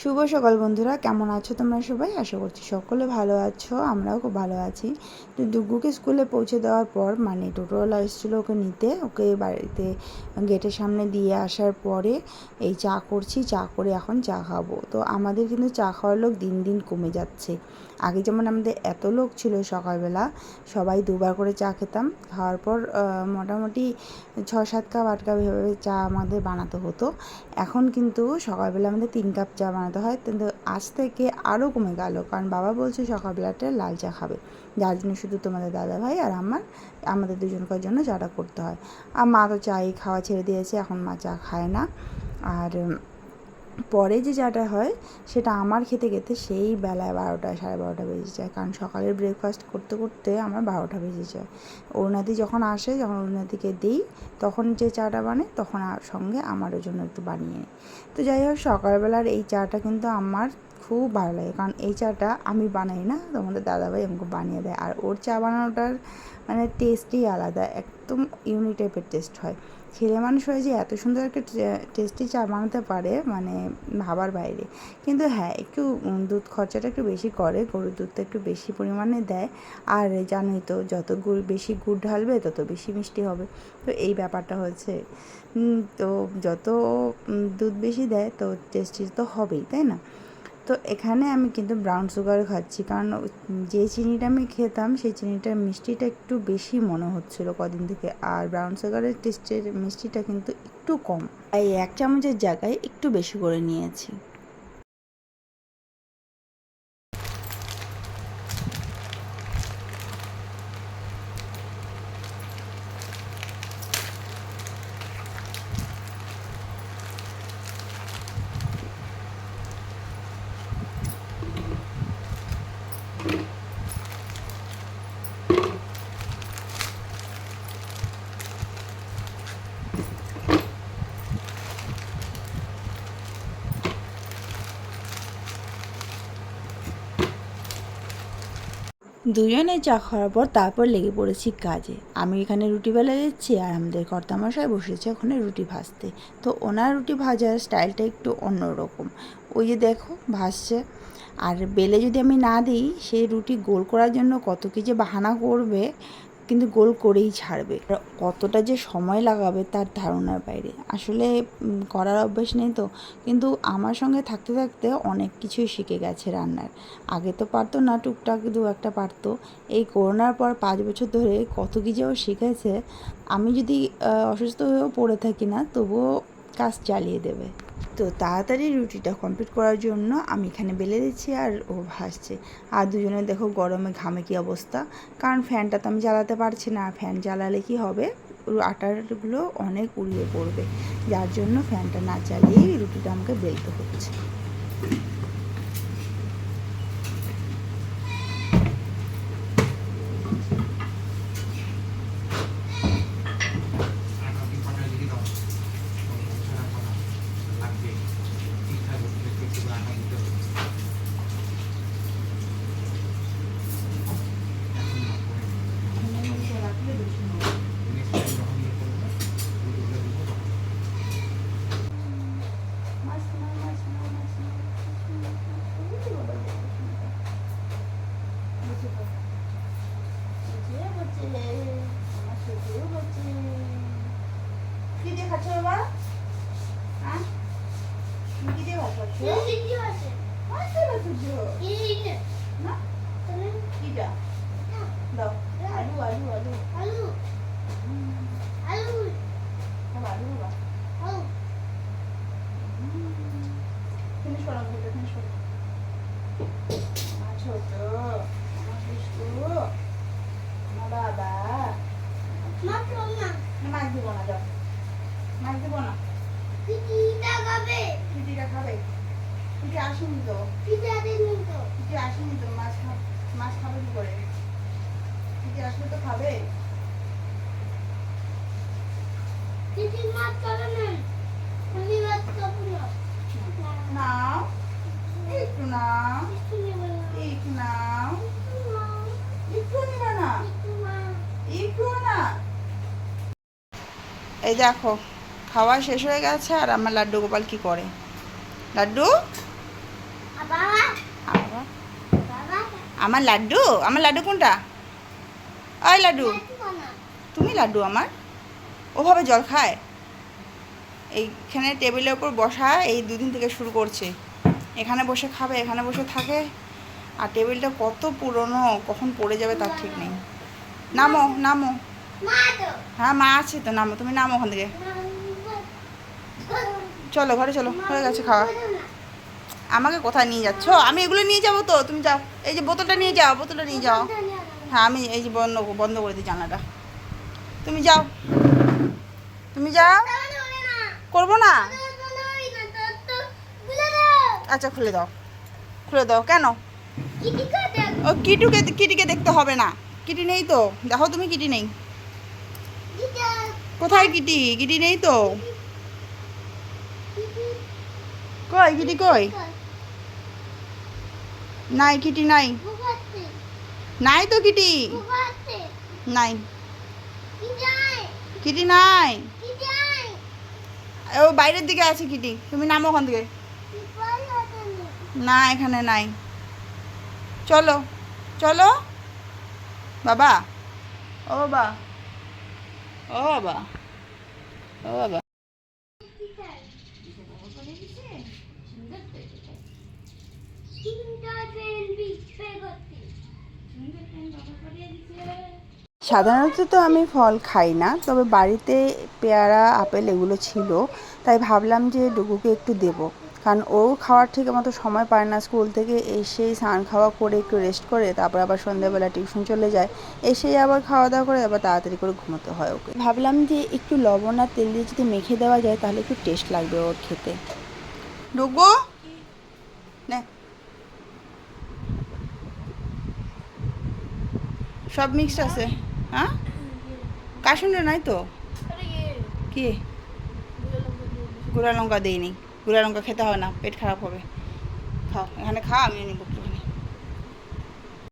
শুভ সকাল বন্ধুরা, কেমন আছো তোমরা সবাই? আশা করছি সকলে ভালো আছো, আমরাও খুব ভালো আছি। তো দুগ্গুকে স্কুলে পৌঁছে দেওয়ার পর মানে টোটোওয়ালা এসেছিল ওকে নিতে, ওকে বাড়িতে গেটের সামনে দিয়ে আসার পরে এই চা করছি, চা করে এখন চা খাব। তো আমাদের কিন্তু চা খাওয়ার লোক দিন দিন কমে যাচ্ছে। আগে যেমন আমাদের এত লোক ছিল সকালবেলা, সবাই দুবার করে চা খেতাম। খাওয়ার পর মোটামুটি ছ সাত কাপ, আট কাপ এভাবে চা আমাদের বানাতে হতো। এখন কিন্তু সকালবেলা আমাদের তিন কাপ চা বানাতে হয়। কিন্তু আজ থেকে আরও কমে গেল। কারণ বাবা বলছে সকালবেলাটা লাল চা খাবে। যার জন্য শুধু তোমাদের দাদা ভাই আর আমার, আমাদের দুজনকার জন্য চাটা করতে হয়। আর মা তো চাই, খাওয়া ছেড়ে দিয়েছে, এখন মা চা খায় না। আর পরে যে চাটা হয়, সেটা আমার খেতে খেতে সেই বেলায় বারোটা, সাড়ে বারোটা বেজে যায়। কারণ সকালের ব্রেকফাস্ট করতে করতে আমার বারোটা বেজে যায়। অরুণাদি যখন আসে, যখন অরুণাদিকে দিই, তখন যে চাটা বানে তখন সঙ্গে আমারও জন্য একটু বানিয়ে নিই। তো যাই হোক, সকালবেলার এই চাটা কিন্তু আমার খুব ভালো লাগে। কারণ এই চাটা আমি বানাই না তোমাদের দাদাভাই আমাকে বানিয়ে দেয়। আর ওর চা বানানোটার মানে টেস্টই আলাদা, একদম ইউনিক টাইপের টেস্ট হয়। ছেলে মানুষ হয়ে যে এত সুন্দর একটা টেস্টি চা বানাতে পারে মানে ভাবার বাইরে। কিন্তু হ্যাঁ একটু দুধ খরচাটা একটু বেশি করে, গরুর দুধটা একটু বেশি পরিমাণে দেয়। আর জানোই তো, যত গুড়, বেশি গুড় ঢালবে, তত বেশি মিষ্টি হবে। তো এই ব্যাপারটা হচ্ছে তো যত দুধ বেশি দেয়, তো টেস্টি তো হবেই, তাই না? তো এখানে আমি কিন্তু ব্রাউন সুগার খাচ্ছি। কারণ যে চিনিটা আমি খেতাম, সেই চিনিটার মিষ্টিটা একটু বেশি মনে হচ্ছিল কদিন থেকে। আর ব্রাউন সুগারের টেস্টের মিষ্টিটা কিন্তু একটু কম। তাই এক চামচের জায়গায় একটু বেশি করে নিয়েছি। দুজনে চা খাওয়ার পর তারপর লেগে পড়েছি কাজে। আমি এখানে রুটি বেলা দিচ্ছি আর আমাদের কর্তামশাই বসেছে ওখানে রুটি ভাজতে। তো ওনার রুটি ভাজার স্টাইলটা একটু অন্যরকম। ওই যে দেখো ভাসছে আর বেলে যদি আমি না দিই, সেই রুটি গোল করার জন্য কত কী যে বাহানা করবে কিন্তু গোল করেই ছাড়বে। কতটা যে সময় লাগাবে তার ধারণার বাইরে। আসলে করার অভ্যেস নেই তো। কিন্তু আমার সঙ্গে থাকতে থাকতে অনেক কিছুই শিখে গেছে রান্নার। আগে তো পারতো না, টুকটাক দু একটা পারতো। এই করোনার পর পাঁচ বছর ধরে কত কি যে ও শিখেছে। আমি যদি অসুস্থ হয়েও পড়ে থাকি না, তবুও কাজ চালিয়ে দেবে। তো তাড়াতাড়ি রুটিটা কমপ্লিট করার জন্য আমি এখানে বেলে দিচ্ছি আর ও ভাসছে আর দুজনে দেখো গরমে ঘামে কি অবস্থা। কারণ ফ্যানটা তো আমি জ্বালাতে পারছি না। ফ্যান জ্বালালে কি হবে? আটারগুলো অনেক উড়িয়ে পড়বে। যার জন্য ফ্যানটা না চালিয়েই রুটিটা আমাকে বেলতে হচ্ছে। কি দিয়ে খাচ্ছ বাবা হ্যাঁ তুমি কি দিয়ে ভাত খাচ্ছ মাছ দিয়ে খাচ্ছ না কিটা দাও আলু আলু আলু আলু আলু বাবা ফিনিশ করো ভিডিও ফিনিশ করো আমার ছোট আমার দুষ্টু আমার বাবা মাছ দিব না যাও মাছ দিব না। পিটিটা খাবে। পিটি আসেনি তো। পিটি আসেনি তো মাছ খা মাছ খাবে কি করে? পিটি আসলে তো খাবে। নাও। একটু নাও। একটু নাও। একটু নিবে না। একটু না। এই দেখো। খাওয়া শেষ হয়ে গেছে আর আমার লাড্ডু গোপাল কি করে? লাড্ডু? আমার লাড্ডু? আমার লাড্ডু কোনটা? ওই লাড্ডু। তুমি লাড্ডু আমার? ওভাবে জল খায়? এইখানে টেবিলের ওপর বসা এই দুদিন থেকে শুরু করছে। এখানে বসে খাবে এখানে বসে থাকে। আর টেবিলটা কত পুরনো কখন পড়ে যাবে তার ঠিক নেই। নামো নামো। হ্যাঁ মা আছে তো নামো। তুমি নামো ওখান থেকে। চলো, ঘরে চলো, হয়ে গেছে খাওয়া। আমাকে কোথায় নিয়ে যাচ্ছ? আমি এগুলো নিয়ে যাব তো, তুমি যাও। এই যে বোতলটা নিয়ে যাও, বোতলটা নিয়ে যাও। হ্যাঁ আমি এই যে বন্ধ বন্ধ করে দিই জানলাটা। তুমি যাও। তুমি যাও। করব না? আচ্ছা খুলে দাও। খুলে দাও, কেন? ও, কিটুকে, কিটিকে দেখতে হবে না। কিটি নেই তো। দেখো তুমি কিটি নেই। কোথায় কিটি? কিটি নেই তো? কই, কিটি কই? নাই কিটি, নাই। নাই তো কিটি। নাই। কিটি নাই। ও, বাইরের দিকে আছে কিটি। তুমি নামো ওখান থেকে। না, এখানে নাই। চলো চলো। বাবা। ও বাবা। ও বাবা। ও, বাবা। সাধারণত তো আমি ফল খাই না, তবে বাড়িতে পেয়ারা, আপেল এগুলো ছিল, তাই ভাবলাম যে ডুগুকে একটু দেব। কারণ ও খাওয়ার ঠিক মতো সময় পায় না স্কুল থেকে এসেই স্নান খাওয়া করে একটু রেস্ট করে, তারপর আবার সন্ধ্যাবেলা টিউশন চলে যায়, এসেই আবার খাওয়া দাওয়া করে আবার তাড়াতাড়ি করে ঘুমোতে হয় ওকে। ভাবলাম যে একটু লবণ আর তেল দিয়ে যদি মেখে দেওয়া যায় তাহলে একটু টেস্ট লাগবে ওর খেতে। ডুগু সব মিক্সড আছে। হ্যাঁ? কাশুন্ডে নাই তো? কি? গুঁড়া লঙ্কা দিইনি। গুঁড়া লঙ্কা খেতে হবে না, পেট খারাপ হবে। খাও, এখানে খাও আমি নিব